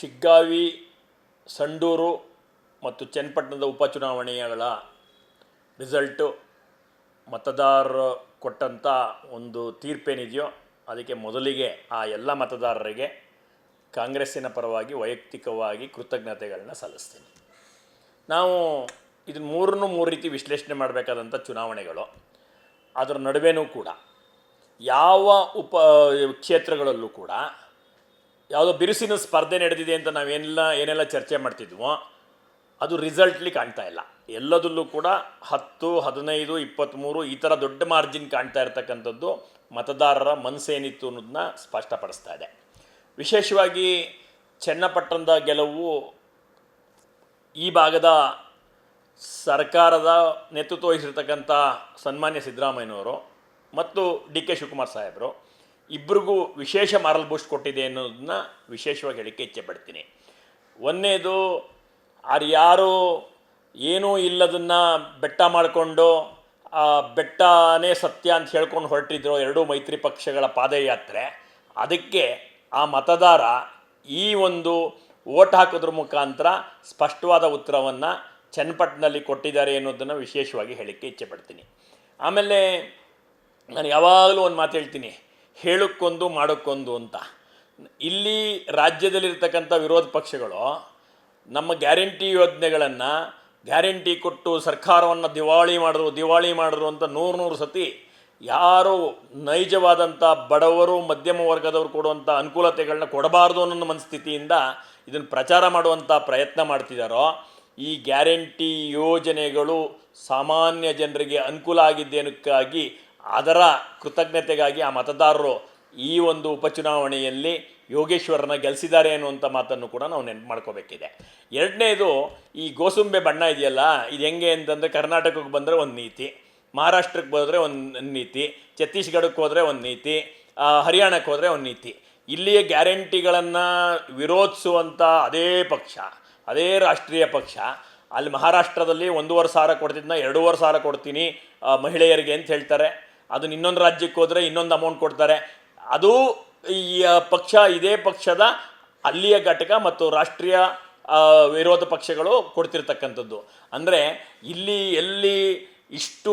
ಶಿಗ್ಗಾವಿ, ಸಂಡೂರು ಮತ್ತು ಚನ್ನಪಟ್ಟಣದ ಉಪಚುನಾವಣೆಗಳ ರಿಸಲ್ಟು ಮತದಾರರು ಕೊಟ್ಟಂಥ ಒಂದು ತೀರ್ಪೇನಿದೆಯೋ ಅದಕ್ಕೆ ಮೊದಲಿಗೆ ಆ ಎಲ್ಲ ಮತದಾರರಿಗೆ ಕಾಂಗ್ರೆಸ್ಸಿನ ಪರವಾಗಿ ವೈಯಕ್ತಿಕವಾಗಿ ಕೃತಜ್ಞತೆಗಳನ್ನ ಸಲ್ಲಿಸ್ತೀನಿ. ನಾವು ಇದನ್ನು ಮೂರನ್ನು ಮೂರು ರೀತಿ ವಿಶ್ಲೇಷಣೆ ಮಾಡಬೇಕಾದಂಥ ಚುನಾವಣೆಗಳು. ಅದರ ನಡುವೆನೂ ಕೂಡ ಯಾವ ಉಪ ಕ್ಷೇತ್ರಗಳಲ್ಲೂ ಕೂಡ ಯಾವುದೋ ಬಿರುಸಿನ ಸ್ಪರ್ಧೆ ನಡೆದಿದೆ ಅಂತ ನಾವೇನೆಲ್ಲ, ಏನೆಲ್ಲ ಚರ್ಚೆ ಮಾಡ್ತಿದ್ವೋ, ಅದು ರಿಸಲ್ಟ್ಲಿ ಕಾಣ್ತಾ ಇಲ್ಲ. ಎಲ್ಲದಲ್ಲೂ ಕೂಡ ಹತ್ತು, ಹದಿನೈದು ಇಪ್ಪತ್ತ್ಮೂರು ಈ ಥರ ದೊಡ್ಡ ಮಾರ್ಜಿನ್ ಕಾಣ್ತಾ ಇರ್ತಕ್ಕಂಥದ್ದು ಮತದಾರರ ಮನಸ್ಸೇನಿತ್ತು ಅನ್ನೋದನ್ನ ಸ್ಪಷ್ಟಪಡಿಸ್ತಾ ಇದೆ. ವಿಶೇಷವಾಗಿ ಚನ್ನಪಟ್ಟಣದ ಗೆಲುವು ಈ ಭಾಗದ ಸರ್ಕಾರದ ನೇತೃತ್ವ ವಹಿಸಿರ್ತಕ್ಕಂಥ ಸನ್ಮಾನ್ಯ ಸಿದ್ದರಾಮಯ್ಯನವರು ಮತ್ತು ಡಿ ಕೆ ಶಿವಕುಮಾರ್ ಸಾಹೇಬರು ಇಬ್ಬರಿಗೂ ವಿಶೇಷ ಮಾರಲ್ ಬೂಸ್ಟ್ ಕೊಟ್ಟಿದೆ ಅನ್ನೋದನ್ನ ವಿಶೇಷವಾಗಿ ಹೇಳಿಕೆ ಇಚ್ಛೆ ಪಡ್ತೀನಿ. ಒಂದನೇದು ಅವ್ರು ಯಾರು ಏನೂ ಇಲ್ಲದನ್ನು ಬೆಟ್ಟ ಮಾಡಿಕೊಂಡು, ಆ ಬೆಟ್ಟನೇ ಸತ್ಯ ಅಂತ ಹೇಳ್ಕೊಂಡು ಹೊರಟಿದ್ರು ಎರಡೂ ಮೈತ್ರಿ ಪಕ್ಷಗಳ ಪಾದಯಾತ್ರೆ, ಅದಕ್ಕೆ ಆ ಮತದಾರ ಈ ಒಂದು ಓಟ್ ಹಾಕೋದ್ರ ಮುಖಾಂತರ ಸ್ಪಷ್ಟವಾದ ಉತ್ತರವನ್ನು ಚನ್ನಪಟ್ಟಣದಲ್ಲಿ ಕೊಟ್ಟಿದ್ದಾರೆ ಅನ್ನೋದನ್ನು ವಿಶೇಷವಾಗಿ ಹೇಳಿಕೆ ಇಚ್ಛೆ ಪಡ್ತೀನಿ. ಆಮೇಲೆ ನಾನು ಯಾವಾಗಲೂ ಒಂದು ಮಾತು ಹೇಳ್ತೀನಿ. ಹೇಳಕ್ಕೊಂದು ಮಾಡೋಕ್ಕೊಂದು ಅಂತ. ಇಲ್ಲಿ ರಾಜ್ಯದಲ್ಲಿರ್ತಕ್ಕಂಥ ವಿರೋಧ ಪಕ್ಷಗಳು ನಮ್ಮ ಗ್ಯಾರಂಟಿ ಯೋಜನೆಗಳನ್ನು ಗ್ಯಾರಂಟಿ ಕೊಟ್ಟು ಸರ್ಕಾರವನ್ನು ದಿವಾಳಿ ಮಾಡಿದ್ರು ದಿವಾಳಿ ಮಾಡಿದ್ರು ಅಂತ ನೂರು ನೂರು ಸತಿ ಯಾರು ನೈಜವಾದಂಥ ಬಡವರು, ಮಧ್ಯಮ ವರ್ಗದವರು ಕೊಡುವಂಥ ಅನುಕೂಲತೆಗಳನ್ನ ಕೊಡಬಾರ್ದು ಅನ್ನೋ ಮನಸ್ಥಿತಿಯಿಂದ ಇದನ್ನು ಪ್ರಚಾರ ಮಾಡುವಂಥ ಪ್ರಯತ್ನ ಮಾಡ್ತಿದ್ದಾರೋ ಈ ಗ್ಯಾರಂಟಿ ಯೋಜನೆಗಳು ಸಾಮಾನ್ಯ ಜನರಿಗೆ ಅನುಕೂಲ ಆಗಿದ್ದೇನಕ್ಕಾಗಿ ಅದರ ಕೃತಜ್ಞತೆಗಾಗಿ ಆ ಮತದಾರರು ಈ ಒಂದು ಉಪಚುನಾವಣೆಯಲ್ಲಿ ಯೋಗೇಶ್ವರನ ಗೆಲ್ಲಿಸಿದ್ದಾರೆ ಅನ್ನುವಂಥ ಮಾತನ್ನು ಕೂಡ ನಾವು ನೆನಪು ಮಾಡ್ಕೋಬೇಕಿದೆ. ಎರಡನೇದು, ಈ ಗೋಸುಂಬೆ ಬಣ್ಣ ಇದೆಯಲ್ಲ, ಇದು ಹೆಂಗೆ ಅಂತಂದರೆ ಕರ್ನಾಟಕಕ್ಕೆ ಬಂದರೆ ಒಂದು ನೀತಿ, ಮಹಾರಾಷ್ಟ್ರಕ್ಕೆ ಹೋದರೆ ಒಂದು ನೀತಿ, ಛತ್ತೀಸ್ಗಢಕ್ಕೆ ಹೋದರೆ ಒಂದು ನೀತಿ ಹರಿಯಾಣಕ್ಕೆ ಹೋದರೆ ಒಂದು ನೀತಿ. ಇಲ್ಲಿಯ ಗ್ಯಾರಂಟಿಗಳನ್ನು ವಿರೋಧಿಸುವಂಥ ಅದೇ ಪಕ್ಷ, ಅದೇ ರಾಷ್ಟ್ರೀಯ ಪಕ್ಷ, ಅಲ್ಲಿ ಮಹಾರಾಷ್ಟ್ರದಲ್ಲಿ ಒಂದೂವರೆ ಸಾವಿರ ಕೊಡ್ತಿದ್ದನ್ನ ಎರಡೂವರೆ ಸಾವಿರ ಕೊಡ್ತೀನಿ ಮಹಿಳೆಯರಿಗೆ ಅಂತ ಹೇಳ್ತಾರೆ. ಅದನ್ನ ಇನ್ನೊಂದು ರಾಜ್ಯಕ್ಕೆ ಹೋದರೆ ಇನ್ನೊಂದು ಅಮೌಂಟ್ ಕೊಡ್ತಾರೆ. ಅದು ಈ ಪಕ್ಷ, ಇದೇ ಪಕ್ಷದ ಅಲ್ಲಿಯ ಘಟಕ ಮತ್ತು ರಾಷ್ಟ್ರೀಯ ವಿರೋಧ ಪಕ್ಷಗಳು ಕೊಡ್ತಿರ್ತಕ್ಕಂಥದ್ದು. ಅಂದರೆ ಇಲ್ಲಿ, ಎಲ್ಲಿ ಇಷ್ಟು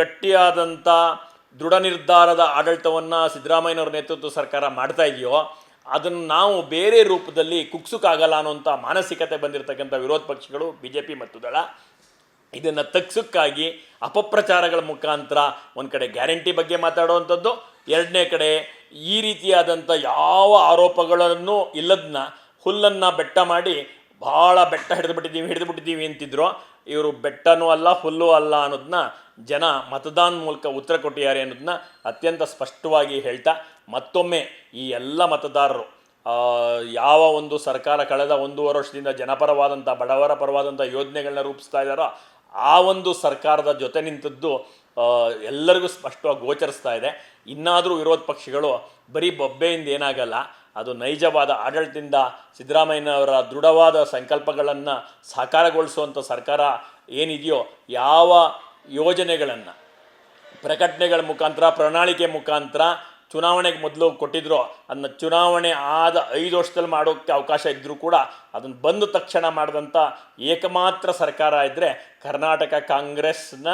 ಗಟ್ಟಿಯಾದಂಥ ದೃಢ ನಿರ್ಧಾರದ ಆಡಳಿತವನ್ನು ಸಿದ್ದರಾಮಯ್ಯನವ್ರ ನೇತೃತ್ವ ಸರ್ಕಾರ ಮಾಡ್ತಾ ಇದೆಯೋ, ಅದನ್ನು ನಾವು ಬೇರೆ ರೂಪದಲ್ಲಿ ಕುಗ್ಸೋಕ್ಕಾಗಲ್ಲ ಅನ್ನೋಂಥ ಮಾನಸಿಕತೆ ಬಂದಿರತಕ್ಕಂಥ ವಿರೋಧ ಪಕ್ಷಗಳು ಬಿ ಜೆ ಪಿ ಮತ್ತು ದಳ ಇದನ್ನು ತಗ್ಸೋಕ್ಕಾಗಿ ಅಪಪ್ರಚಾರಗಳ ಮುಖಾಂತರ ಒಂದು ಕಡೆ ಗ್ಯಾರಂಟಿ ಬಗ್ಗೆ ಮಾತಾಡುವಂಥದ್ದು, ಎರಡನೇ ಕಡೆ ಈ ರೀತಿಯಾದಂಥ ಯಾವ ಆರೋಪಗಳನ್ನು ಇಲ್ಲದನ್ನ ಹುಲ್ಲನ್ನು ಬೆಟ್ಟ ಮಾಡಿ ಭಾಳ ಬೆಟ್ಟ ಹಿಡಿದುಬಿಟ್ಟಿದ್ದೀವಿ ಹಿಡಿದುಬಿಟ್ಟಿದ್ದೀವಿ ಹಿಡಿದು ಬಿಟ್ಟಿದ್ದೀವಿ ಅಂತಿದ್ರು. ಇವರು ಬೆಟ್ಟನೂ ಅಲ್ಲ, ಹುಲ್ಲು ಅಲ್ಲ ಅನ್ನೋದನ್ನ ಜನ ಮತದಾನ ಮೂಲಕ ಉತ್ತರ ಕೊಟ್ಟಿದ್ದಾರೆ ಅನ್ನೋದನ್ನ ಅತ್ಯಂತ ಸ್ಪಷ್ಟವಾಗಿ ಹೇಳ್ತಾ, ಮತ್ತೊಮ್ಮೆ ಈ ಎಲ್ಲ ಮತದಾರರು ಯಾವ ಒಂದು ಸರ್ಕಾರ ಕಳೆದ ಒಂದೂವರೆ ವರ್ಷದಿಂದ ಜನಪರವಾದಂಥ, ಬಡವರ ಪರವಾದಂಥ ಯೋಜನೆಗಳನ್ನ ರೂಪಿಸ್ತಾ ಇದ್ದಾರೋ ಆ ಒಂದು ಸರ್ಕಾರದ ಜೊತೆ ನಿಂತದ್ದು ಎಲ್ಲರಿಗೂ ಸ್ಪಷ್ಟವಾಗಿ ಗೋಚರಿಸ್ತಾ ಇದೆ. ಇನ್ನಾದರೂ ವಿರೋಧ ಪಕ್ಷಗಳು ಬರೀ ಬೊಬ್ಬೆಯಿಂದ ಏನಾಗಲ್ಲ, ಅದು ನೈಜವಾದ ಆಡಳಿತದಿಂದ ಸಿದ್ದರಾಮಯ್ಯನವರ ದೃಢವಾದ ಸಂಕಲ್ಪಗಳನ್ನು ಸಾಕಾರಗೊಳಿಸುವಂಥ ಸರ್ಕಾರ ಏನಿದೆಯೋ ಯಾವ ಯೋಜನೆಗಳನ್ನು, ಪ್ರಕಟಣೆಗಳ ಮುಖಾಂತರ, ಪ್ರಣಾಳಿಕೆ ಮುಖಾಂತರ ಚುನಾವಣೆಗೆ ಮೊದಲು ಕೊಟ್ಟಿದ್ರು ಅದನ್ನ ಚುನಾವಣೆ ಆದ ಐದು ವರ್ಷದಲ್ಲಿ ಮಾಡೋಕ್ಕೆ ಅವಕಾಶ ಇದ್ದರೂ ಕೂಡ ಅದನ್ನು ಬಂದ ತಕ್ಷಣ ಮಾಡಿದಂಥ ಏಕಮಾತ್ರ ಸರ್ಕಾರ ಇದ್ದರೆ ಕರ್ನಾಟಕ ಕಾಂಗ್ರೆಸ್ನ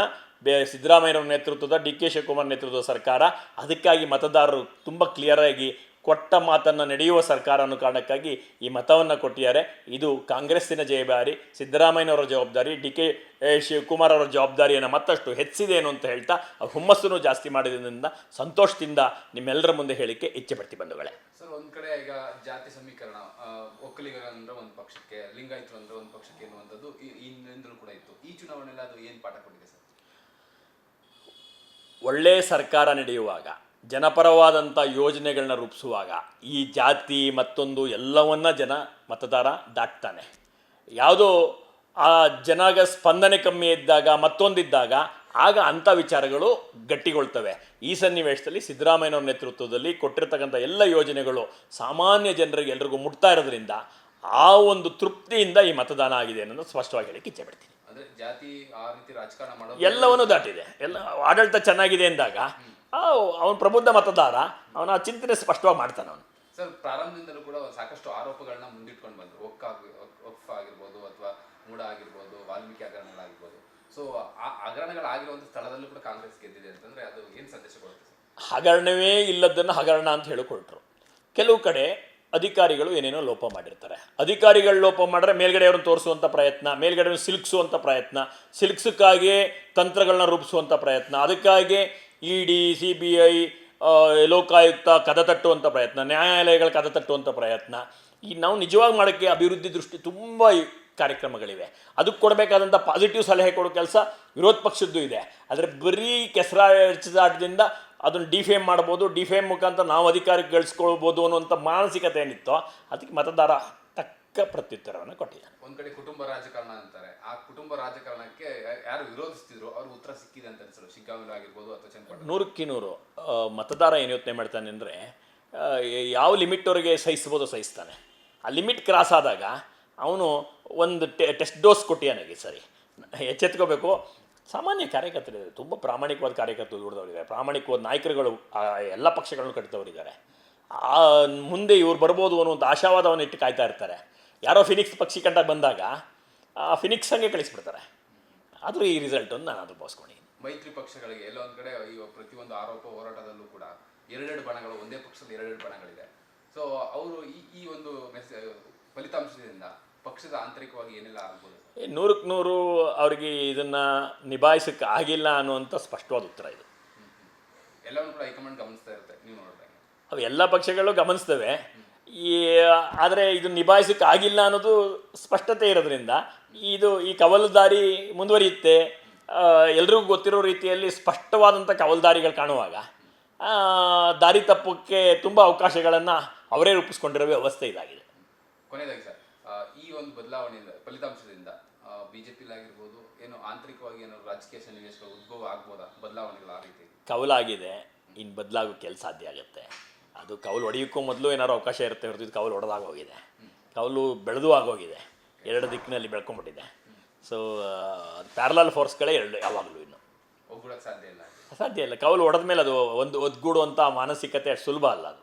ಬೇ ಸಿದ್ದರಾಮಯ್ಯವ್ರ ನೇತೃತ್ವದ ಡಿ ಕೆ ಶಿವಕುಮಾರ್ ನೇತೃತ್ವದ ಸರ್ಕಾರ. ಅದಕ್ಕಾಗಿ ಮತದಾರರು ತುಂಬ ಕ್ಲಿಯರಾಗಿ ಕೊಟ್ಟ ಮಾತನ್ನು ನಡೆಯುವ ಸರ್ಕಾರ ಅನ್ನೋ ಕಾರಣಕ್ಕಾಗಿ ಈ ಮತವನ್ನು ಕೊಟ್ಟಿದ್ದಾರೆ. ಇದು ಕಾಂಗ್ರೆಸ್ಸಿನ ಜವಾಬ್ದಾರಿ ಸಿದ್ದರಾಮಯ್ಯನವರ ಜವಾಬ್ದಾರಿ ಡಿ ಕೆ ಶಿವಕುಮಾರ್ ಅವರ ಜವಾಬ್ದಾರಿಯನ್ನು ಮತ್ತಷ್ಟು ಹೆಚ್ಚಿದೆ ಏನು ಅಂತ ಹೇಳ್ತಾ ಆ ಹುಮ್ಮಸ್ಸನ್ನು ಜಾಸ್ತಿ ಮಾಡಿದ್ರಿಂದ ಸಂತೋಷದಿಂದ ನಿಮ್ಮೆಲ್ಲರ ಮುಂದೆ ಹೇಳಿಕೆ ಇಚ್ಛೆ ಪಡ್ತಿ ಬಂಧುಗಳೇ. ಸರ್ ಒಂದು ಕಡೆ ಈಗ ಜಾತಿ ಸಮೀಕರಣ ಒಕ್ಕಲಿಗರ ಅಂದ್ರೆ ಒಂದು ಪಕ್ಷಕ್ಕೆ ಲಿಂಗಾಯತರು ಅಂದ್ರೆ ಒಂದು ಪಕ್ಷಕ್ಕೆ ಎನ್ನುವಂಥದ್ದು ಹಿಂದಿಂದಲೂ ಕೂಡ ಇತ್ತು. ಈ ಚುನಾವಣೆಯಲ್ಲಿ ಅದು ಏನು ಪಾಠ ಕೊಟ್ಟಿದೆ ಸರ್? ಒಳ್ಳೆಯ ಸರ್ಕಾರ ನಡೆಯುವಾಗ ಜನಪರವಾದಂಥ ಯೋಜನೆಗಳನ್ನ ರೂಪಿಸುವಾಗ ಈ ಜಾತಿ ಮತ್ತೊಂದು ಎಲ್ಲವನ್ನ ಜನ ಮತದಾರ ದಾಟ್ತಾನೆ ಯಾವುದೋ ಆ ಜನಗ ಸ್ಪಂದನೆ ಕಮ್ಮಿ ಇದ್ದಾಗ ಮತ್ತೊಂದಿದ್ದಾಗ ಆಗ ಅಂಥ ವಿಚಾರಗಳು ಗಟ್ಟಿಗೊಳ್ತವೆ. ಈ ಸನ್ನಿವೇಶದಲ್ಲಿ ಸಿದ್ದರಾಮಯ್ಯನವ್ರ ನೇತೃತ್ವದಲ್ಲಿ ಕೊಟ್ಟಿರ್ತಕ್ಕಂಥ ಎಲ್ಲ ಯೋಜನೆಗಳು ಸಾಮಾನ್ಯ ಜನರಿಗೆ ಎಲ್ರಿಗೂ ಮುಟ್ತಾ ಇರೋದ್ರಿಂದ ಆ ಒಂದು ತೃಪ್ತಿಯಿಂದ ಈ ಮತದಾನ ಆಗಿದೆ ಅನ್ನೋದು ಸ್ಪಷ್ಟವಾಗಿ ಹೇಳಿಕ್ಕೆ ಇಚ್ಛೆ ಪಡ್ತೀನಿ. ಎಲ್ಲವನ್ನೂ ದಾಟಿದೆ. ಎಲ್ಲ ಆಡಳಿತ ಚೆನ್ನಾಗಿದೆ ಎಂದಾಗ ಅವನು ಪ್ರಬುದ್ಧ ಮತದಾರ. ಅವನ ಚಿಂತನೆ ಸ್ಪಷ್ಟವಾಗಿ ಮಾಡ್ತಾನೆ ಅವನು. ಸರ್ ಪ್ರಾರಂಭದಿಂದಲೂ ಕೂಡ ಸಾಕಷ್ಟು ಆರೋಪಗಳನ್ನ ಮುಂದಿಟ್ಕೊಂಡು ಬಂದರು. ಒಕ್ಕ ಒಕ್ಫ್ ಆಗಿರ್ಬೋದು ಅಥವಾ ಮೂಡ ಆಗಿರ್ಬೋದು ವಾಲ್ಮೀಕಿ ಹಗರಣಗಳಾಗಿರ್ಬೋದು ಸೊ ಆ ಹಗರಣಗಳಾಗಿರುವಂಥ ಸ್ಥಳದಲ್ಲೂ ಕೂಡ ಕಾಂಗ್ರೆಸ್ ಗೆದ್ದಿದೆ ಅಂತಂದ್ರೆ ಅದು ಏನು ಸಂದೇಶ ಕೊಡುತ್ತೆ ಹಗರಣವೇ ಇಲ್ಲದನ್ನು ಹಗರಣ ಅಂತ ಹೇಳಿಕೊಟ್ರು. ಕೆಲವು ಕಡೆ ಅಧಿಕಾರಿಗಳು ಏನೇನೋ ಲೋಪ ಮಾಡಿರ್ತಾರೆ. ಅಧಿಕಾರಿಗಳು ಲೋಪ ಮಾಡಿದ್ರೆ ಮೇಲ್ಗಡೆ ಅವ್ರನ್ನ ತೋರಿಸುವಂಥ ಪ್ರಯತ್ನ ಮೇಲ್ಗಡೆ ಸಿಲುಕಿಸುವಂಥ ಪ್ರಯತ್ನ ಸಿಲುಕ್ಸಕ್ಕಾಗಿ ತಂತ್ರಗಳನ್ನ ರೂಪಿಸುವಂಥ ಪ್ರಯತ್ನ ಅದಕ್ಕಾಗಿ E D C B I Lokayukta ಕದ ತಟ್ಟುವಂಥ ಪ್ರಯತ್ನ, ನ್ಯಾಯಾಲಯಗಳ ಕದ ತಟ್ಟುವಂಥ ಪ್ರಯತ್ನ. ಈ ನಾವು ನಿಜವಾಗಿ ಮಾಡೋಕ್ಕೆ ಅಭಿವೃದ್ಧಿ ದೃಷ್ಟಿ ತುಂಬ ಕಾರ್ಯಕ್ರಮಗಳಿವೆ. ಅದಕ್ಕೆ ಕೊಡಬೇಕಾದಂಥ ಪಾಸಿಟಿವ್ ಸಲಹೆ ಕೊಡೋ ಕೆಲಸ ವಿರೋಧ ಪಕ್ಷದ್ದು ಇದೆ. ಆದರೆ ಬರೀ ಕೆಸರಾಟದಿಂದ ಅದನ್ನು ಡಿಫೇಮ್ ಮಾಡ್ಬೋದು. ಡಿಫೇಮ್ ಮುಖಾಂತರ ನಾವು ಅಧಿಕಾರಕ್ಕೆ ಗಳಿಸ್ಕೊಳ್ಬೋದು ಅನ್ನುವಂಥ ಮಾನಸಿಕತೆ ಏನಿತ್ತೋ, ಅದಕ್ಕೆ ಮತದಾರ ತಕ್ಕ ಪ್ರತ್ಯುತ್ತರವನ್ನು ಕೊಟ್ಟಿದ್ದಾನೆ. ಒಂದ್ ಕಡೆ ಕುಟುಂಬ ರಾಜಕಾರಣ ಅಂತಾರೆ. ಆ ಕುಟುಂಬ ರಾಜಕಾರಣಕ್ಕೆ ಯಾರು ವಿರೋಧಿಸ್ತಿದ್ರು ಅವ್ರ ಉತ್ತರ ಸಿಕ್ಕಿದೆ ಅಂತ ಅನ್ಸಲು ಶಿಗ್ಗಾಂವಿಲು ಆಗಿರ್ಬೋದು ಅಥವಾ ಚನ್ನಪಟ್ಟಣ. ನೂರಕ್ಕೆ ನೂರು ಮತದಾರ ಏನು ಯೋಚನೆ ಮಾಡ್ತಾನೆ ಅಂದರೆ ಯಾವ ಲಿಮಿಟ್ವರೆಗೆ ಸಹಿಸ್ಬೋದು ಸಹಿಸ್ತಾನೆ. ಆ ಲಿಮಿಟ್ ಕ್ರಾಸ್ ಆದಾಗ ಅವನು ಒಂದು ಟೆಸ್ಟ್ ಡೋಸ್ ಕೊಟ್ಟಿಯಾನಿಗೆ ಸರಿ. ಎಚ್ಚೆತ್ಕೋಬೇಕು. ಸಾಮಾನ್ಯ ಕಾರ್ಯಕರ್ತರಿದ್ದಾರೆ. ತುಂಬ ಪ್ರಾಮಾಣಿಕವಾದ ಕಾರ್ಯಕರ್ತರು ದೂಡಿದವರಿದ್ದಾರೆ ಪ್ರಾಮಾಣಿಕವಾದ ನಾಯಕರುಗಳು ಎಲ್ಲ ಪಕ್ಷಗಳನ್ನು ಕಟ್ಟಿದವರಿದ್ದಾರೆ. ಆ ಮುಂದೆ ಇವ್ರು ಬರ್ಬೋದು ಅನ್ನುವಂಥ ಆಶಾವಾದವನ್ನು ಇಟ್ಟು ಕಾಯ್ತಾ ಇರ್ತಾರೆ. ಯಾರೋ ಫಿನಿಕ್ಸ್ ಪಕ್ಷಿ ಕಂಡ ಬಂದಾಗ ಆ ಫಿನಿಕ್ಸ್ ಹಂಗೆ ಕಳಿಸ್ಬಿಡ್ತಾರೆ. ಆದರೂ ಈ ರಿಸಲ್ಟನ್ನು ನಾನು ಅನುಭವಿಸ್ಕೊಂಡಿದ್ದೀನಿ ಮೈತ್ರಿ ಪಕ್ಷಗಳಿಗೆ ಎಲ್ಲೋ ಒಂದು ಕಡೆ ಈ ಪ್ರತಿಯೊಂದು ಆರೋಪ ಹೋರಾಟದಲ್ಲೂ ಕೂಡ ಎರಡೆರಡು ಬಣಗಳು ಒಂದೇ ಪಕ್ಷದ ಎರಡೆರಡು ಬಣಗಳಿದೆ. ಸೊ ಅವರು ಈ ಈ ಒಂದು ಫಲಿತಾಂಶದಿಂದ ಪಕ್ಷದ ಆಂತರಿಕವಾಗಿ ಏನೆಲ್ಲ ಆಗ್ಬೋದು? ಏ, ನೂರಕ್ಕೆ ನೂರು ಅವರಿಗೆ ಇದನ್ನು ನಿಭಾಯಿಸಕ್ಕೆ ಆಗಿಲ್ಲ ಅನ್ನುವಂಥ ಸ್ಪಷ್ಟವಾದ ಉತ್ತರ ಇದು. ಎಲ್ಲವನ್ನು ಕೂಡ ಹೈಕಮಾಂಡ್ ಗಮನಿಸ್ತಾ ಇರುತ್ತೆ ನೀವು ನೋಡಿದಾಗ. ಅವು ಎಲ್ಲ ಪಕ್ಷಗಳು ಗಮನಿಸ್ತವೆ. ಈ ಆದರೆ ಇದು ನಿಭಾಯಿಸಕ್ಕೆ ಆಗಿಲ್ಲ ಅನ್ನೋದು ಸ್ಪಷ್ಟತೆ ಇರೋದ್ರಿಂದ ಇದು ಈ ಕವಲುದಾರಿ ಮುಂದುವರಿಯುತ್ತೆ. ಎಲ್ರಿಗೂ ಗೊತ್ತಿರೋ ರೀತಿಯಲ್ಲಿ ಸ್ಪಷ್ಟವಾದಂಥ ಕವಲುದಾರಿಗಳು ಕಾಣುವಾಗ ದಾರಿ ತಪ್ಪಕ್ಕೆ ತುಂಬ ಅವಕಾಶಗಳನ್ನು ಅವರೇ ರೂಪಿಸ್ಕೊಂಡಿರೋ ವ್ಯವಸ್ಥೆ ಇದಾಗಿದೆ. ಕೊನೆಯದಾಗಿ ಸರ್ ಈ ಒಂದು ಬದಲಾವಣೆಯಿಂದ ಫಲಿತಾಂಶದಿಂದ ಬಿಜೆಪಿಲಾಗಿರ್ಬೋದು ಏನು ಆಂತರಿಕವಾಗಿ ಏನೋ ರಾಜಕೀಯ ಸನ್ನಿವೇಶಗಳು ಉದ್ಭವ ಆಗ್ಬೋದಾ? ಬದಲಾವಣೆಗಳು ಆ ರೀತಿ? ಕವಲಾಗಿದೆ ಇನ್ನು ಬದಲಾಗೋಕ್ಕೆ ಕೆಲಸ ಸಾಧ್ಯ ಆಗುತ್ತೆ. ಅದು ಕವಲು ಹೊಡೆಯೋಕ್ಕೂ ಮೊದಲು ಏನಾದ್ರು ಅವಕಾಶ ಇರುತ್ತೆ ಹೊರತು ಇದು ಕವಲು ಹೊಡೆದಾಗೋಗಿದೆ ಕವಲು ಬೆಳೆದು ಆಗೋಗಿದೆ ಎರಡು ದಿಕ್ಕಿನಲ್ಲಿ ಬೆಳ್ಕೊಂಡ್ಬಿಟ್ಟಿದೆ ಸೊ ಪ್ಯಾರಲಲ್ ಫೋರ್ಸ್ಗಳೇ ಎರಡು ಯಾವಾಗಲೂ ಇನ್ನು. ಸಾಧ್ಯ ಇಲ್ಲ. ಸಾಧ್ಯ ಇಲ್ಲ. ಕವಲು ಹೊಡೆದ ಮೇಲೆ ಅದು ಒಂದು ಒದ್ಗೂಡುವಂಥ ಮಾನಸಿಕತೆ ಅಷ್ಟು ಸುಲಭ ಅಲ್ಲ ಅದು.